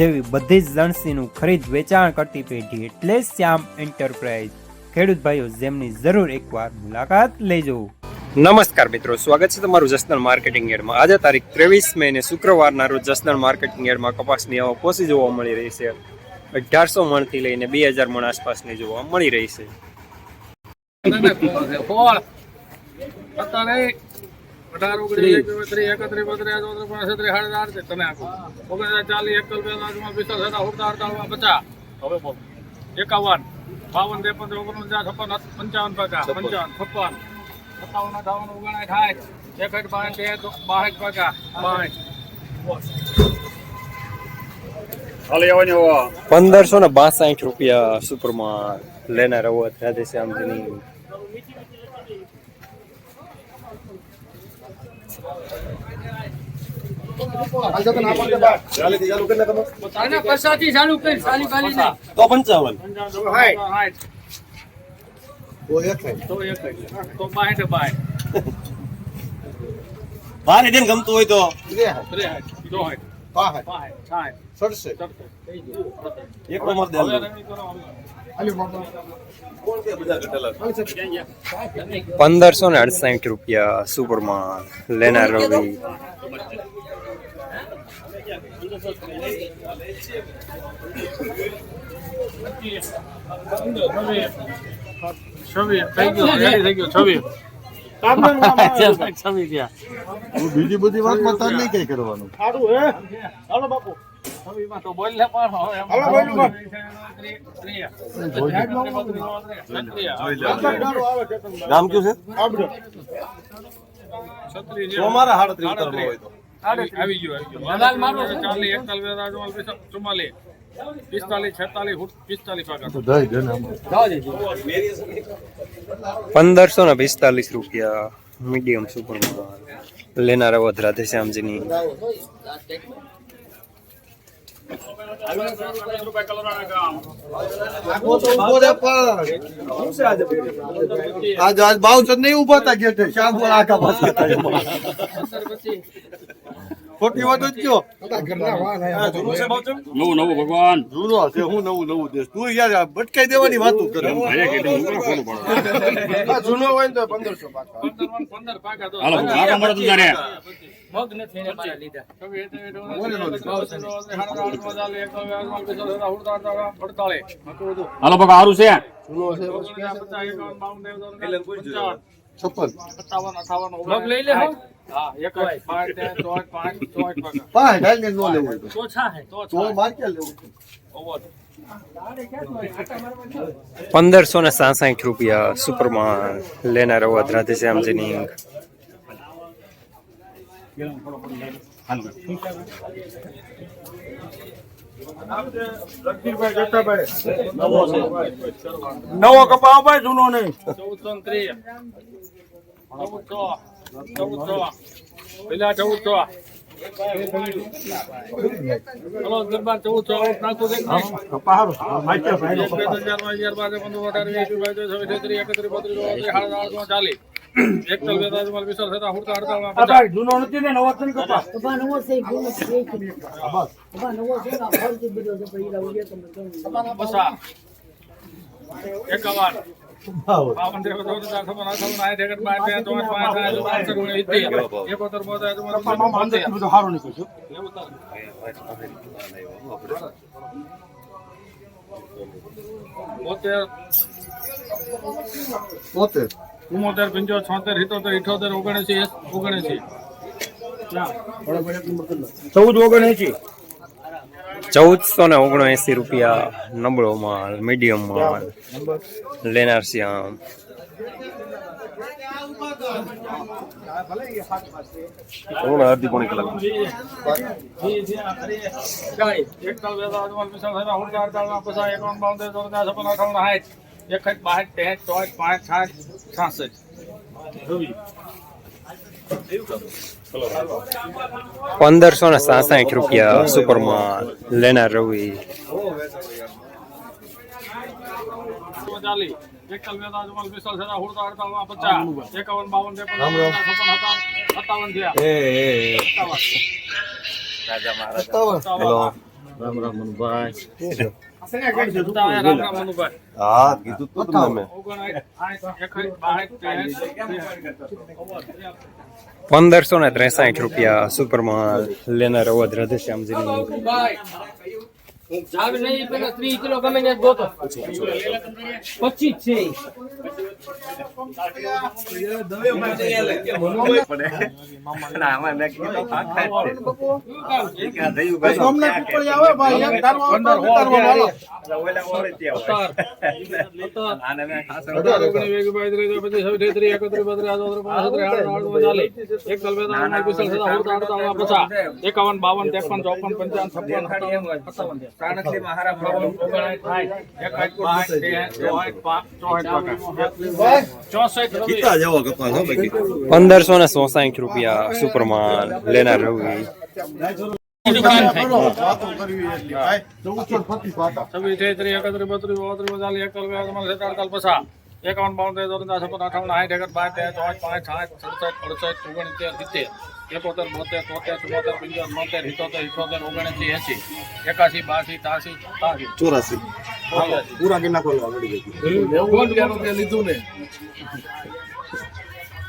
જેવી બધી જ લણસીનું ખરીદ વેચાણ કરતી પેઢી એટલે શ્યામ એન્ટરપ્રાઇઝ. ખેડૂત ભાઈઓ જેમની જરૂર એકવાર મુલાકાત લેજો. નમસ્કાર મિત્રો સ્વાગત છે તમારું જસનલ માર્કેટિંગ એડમાં. આજે તારીખ ત્રેવીસ મે ને શુક્રવારના રોજ જસનલ માર્કેટિંગ એડમાં કપાસની આવક ઓછી જોવા મળી રહી છે. અઢારસો મણથી લઈને બે હજાર મણ આસપાસની જોવા મળી રહી છે. અઢાર ઓગણીસ એકવીસ એકત્રીસ બત્રીસ ચોત્રીસ પાંચ છત્રીસ સાડા ચાર છે તમે આપો ઓગણીસ ચાલીસ એકલ બેતાલીસ પિસ્તાલીસ સત્તા ઉડતા અડતાલીસ પચાસ. હવે બોલ. એકાવન બાવન ત્રેપન ઓગણપચાસ છપ્પન પંચાવન પચાસ પંચાવન છપ્પન. સત્તાવન અઠાવન ઓગણાઠ સાઠ. એકઠ બાઠ તેર બાસઠ પચાસ. બાસઠ. પંદરસો ને બાસઠ રૂપિયા સુપરમાં લેનાર અવધ રાધેશ્યામજીની આના પછાથી ચાલુ કરી ચાલી ચાલી નહીં. તો પંચાવન સાઠ. તો એક જ. તો બાસઠ બાસઠ બારે બેન ગમતું હોય તો. સડસઠ. એક નંબર દે. પંદરસો ને અડસાઠ રૂપિયા સુપરમાં લેનાર રવિ. બીજી બધી વાતમાં તાર નહીં કઈ કરવાનું. સારું હે? લે ગામ કયું છે? હોય તો. આવી ગયો ચુમ્માલીસ, ચુમ્માલીસ. પિસ્તાલીસ છેતાલીસ પંદરસો ને પિસ્તાલીસ રૂપિયા મીડિયમ સુપરમાં લેનારા અવધ રાધેશ્યામજીની આજ આજ બાવચર નહીં ઊભા હતા ગેટે. શ્યામ આખા પાસે ખોટી વાત જ કયો? જૂનું છે બાવચમ? નવું નવું ભગવાન. જૂનો છે હું નવું નવું દેશ. તું યાર આ ભટકાઈ દેવાની વાતો કરે. જૂનો હોય તો પંદરસો પાકા. પાકા મળે તું તારે મગ નથી એને મારા લીધા. હાલો બકા સારું છે? છપ્પન. મગ લઈ લે હા. એક જ પાંચ તેર ચોટ પાંચ ચોટ પાકા પાંચ ઢાઈ ને નો લેવું હોય તો. તો છા હે. તો તો માર ક્યાં લેવું? ઓવર. પંદરસો ને સાસઠ રૂપિયા સુપરમાં લેનાર અવધ રાધેશ્યામજીની નવો કપા ભાઈ જૂનો નહીં ચૌદસો ત્રીસ ચૌદસો ચૌદસો પેલા ચૌદસો હલો દરબાર ચૌદસો આઉટ નાખું છે કે નહીં? એક, બે, ત્રણ, ચાર, પાંચ, અગિયાર, બાર, પંદર, અઢાર, વીસ, એકવીસ, બાવીસ, ત્રેવીસ, ચોવીસ, ત્રીસ, એકત્રીસ, બત્રીસ, ચોત્રીસ, સાડત્રીસ, આડત્રીસ, ચાલીસ. એકતાલીસ, બેતાલીસ, ચુમ્માલીસ, પિસ્તાલીસ, સત્તાવીસ, અડતાલીસ, અડતાલીસ, પચાસ. જૂનો નથી ને નવો નથી કપા Papá, no vou ser bom, mas sei que não. Papá, não vou ser na hora de vir hoje para ir ao dia também. પચાસ. એકાવન બાવન ત્રેપન ચૌદ પચાસ છપ્પન અઠાવન સાઠ એકસઠ બાસઠ તેર ચોવીસ પાંચ સાઠ બાસઠ ઓગણીસ સિત્તેર એકોતેર બોતેર ચુમ્માલીસ, પંચાવન, બધું સારું નીકળ્યું નેવું તાર. બોતેર પોતે ચુમ્મોતેર પંચોતેર છોતેર સિત્તોતેર ઇઠોતેર ઓગણસી ઓગણસી. ચૌદ ઓગણ એસી ચૌદસો ને ઓગણએંસી રૂપિયા નબળો માલ મીડિયમ માલ લેનાર શ્યામ અડધી પોણી કલાક. બે ચાર એકાવન બાવન છપ્પન અઠાવન સાઠ એકસઠ બાસઠ ત્રેસઠ ચોસઠ પાંચ સાત છાસઠ. પંદરસો ને સાસઠ રૂપિયા સુપરમાન લેનાર રવિ. ચાલી એકતાલ રામ રામ મનુભાઈ. હા કીધું તો તમને પંદરસો ને ત્રેસાઠ રૂપિયા સુપરમાં લેનાર અવધ રાધેશ્યામજીની જાવ નહીં પેલા ત્રીસ કિલો એકાવન બાવન ત્રેપન ચોપન પંચાવન છપ્પન સત્તાવન હો બાકી પંદરસો ને સોસાઠ રૂપિયા સુપરમાન લેનાર રવિ. એકાવન બાવન તેર ચોત્રીસ છપ્પન અઠાવન સાઠ એકર બાર તેર ચોસઠ પાંચ સાઠ સડસઠ અડસઠ ઓગણસિત્તેર સિત્તેર. એકોતેર બોતેર તોતેર ચુમ્મોતેર પંચોતેર બોતેર ઇઠોતેર ઇઠોતેર ઓગણસી એસી એકાસી બાસી ત્યાસી ત્યાસી ચોરાસી. પૂરા કે નાખો આગળ લીધું ને?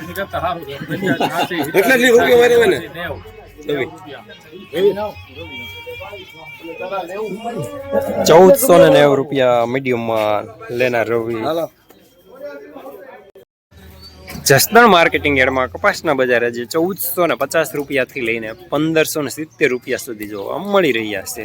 એની કરતા સારું છે. ત્યાસી, એટલે જ રૂપિયા વારે હોય ને? ચૌદસો ને નેવું રૂપિયા મીડિયમમાં લેનાર રવિ. જસદણ માર્કેટિંગ યાર્ડમાં કપાસના બજાર આજે ચૌદસો ને પચાસ રૂપિયાથી લઈને પંદરસો ને સિત્તેર રૂપિયા સુધી જોવા મળી રહ્યા છે.